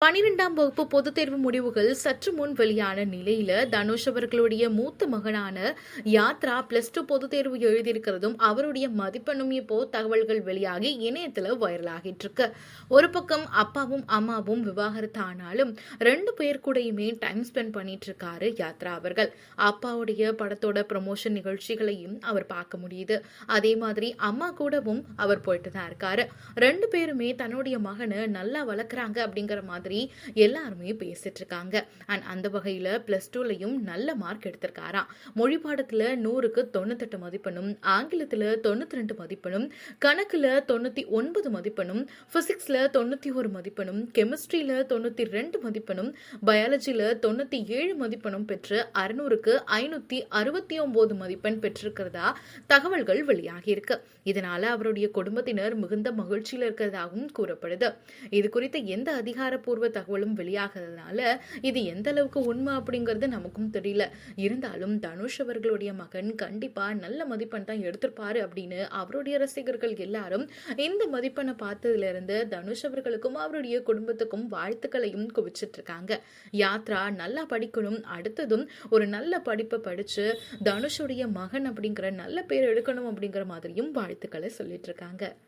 பனிரெண்டாம் வகுப்பு பொதுத் தேர்வு முடிவுகள் சற்று முன் வெளியான நிலையில தனுஷ் அவர்களுடைய மூத்த மகனான யாத்ரா பிளஸ் டூ பொதுத் தேர்வு எழுதியிருக்கிறதும் அவருடைய மதிப்பெண்ணும் இப்போ தகவல்கள் வெளியாகி இணையத்துல வைரல் ஆகிட்டு இருக்கு. ஒரு பக்கம் அப்பாவும் அம்மாவும் விவாகரத்து ஆனாலும் ரெண்டு பேர் கூடயுமே டைம் ஸ்பெண்ட் பண்ணிட்டு இருக்காரு யாத்ரா அவர்கள். அப்பாவுடைய படத்தோட ப்ரமோஷன் நிகழ்ச்சிகளையும் அவர் பார்க்க முடியுது. அதே மாதிரி அம்மா கூடவும் அவர் போயிட்டு தான் இருக்காரு. ரெண்டு பேருமே தன்னுடைய மகனை நல்லா வளர்க்குறாங்க அப்படிங்கிற மாதிரி எல்லாருமே பேசிட்டு இருக்காங்க அண்ட் அந்த வகையில பிளஸ் டூலையும் நல்ல மார்க் எடுத்திருக்காராம் மொழி பாடத்துல நூறுக்கு தொண்ணூத்தெட்டு மதிப்பெண்ணும் ஆங்கிலத்துல தொண்ணூத்தி ரெண்டு மதிப்பெண்ணும் கணக்குல தொண்ணூத்தி ஒன்பது மதிப்பெண்ணும் பிசிக்ஸ்ல தொண்ணூத்தி ஒரு மதிப்பெண்ணும் கெமிஸ்ட்ரியில தொண்ணூத்தி ரெண்டு மதிப்பெண்ணும் பயாலஜியில தொண்ணூத்தி ஏழு மதிப்பெண்ணும் பெற்று அறுநூறுக்கு ஐநூத்தி அறுபத்தி ஒன்பது மதிப்பெண் பெற்றிருக்கிறதா தகவல்கள் வெளியாகி இருக்கு இதனால அவருடைய குடும்பத்தினர் மிகுந்த மகிழ்ச்சியில் இருக்கிறதாகவும் கூறப்படுது. இது குறித்த எந்த அதிகாரப்பூர்வ தகவலும் வெளியாகிறதுனால இது எந்த அளவுக்கு உண்மை அப்படிங்கிறது நமக்கும் தெரியல. இருந்தாலும் தனுஷ் அவர்களுடைய மகன் கண்டிப்பா நல்ல மதிப்பெண் தான் எடுத்திருப்பாரு அப்படின்னு அவருடைய ரசிகர்கள் எல்லாரும் இந்த மதிப்பெண்ணை பார்த்ததுல இருந்து தனுஷ் அவர்களுக்கும் அவருடைய குடும்பத்துக்கும் வாழ்த்துக்களையும் குவிச்சிட்டு இருக்காங்க யாத்ரா நல்லா படிக்கணும். அடுத்ததும் ஒரு நல்ல படிப்பை படிச்சு தனுஷுடைய மகன் அப்படிங்கிற நல்ல பேர் எடுக்கணும் அப்படிங்கிற மாதிரியும் வாழ்த்துக்களை சொல்லிட்டு இருக்காங்க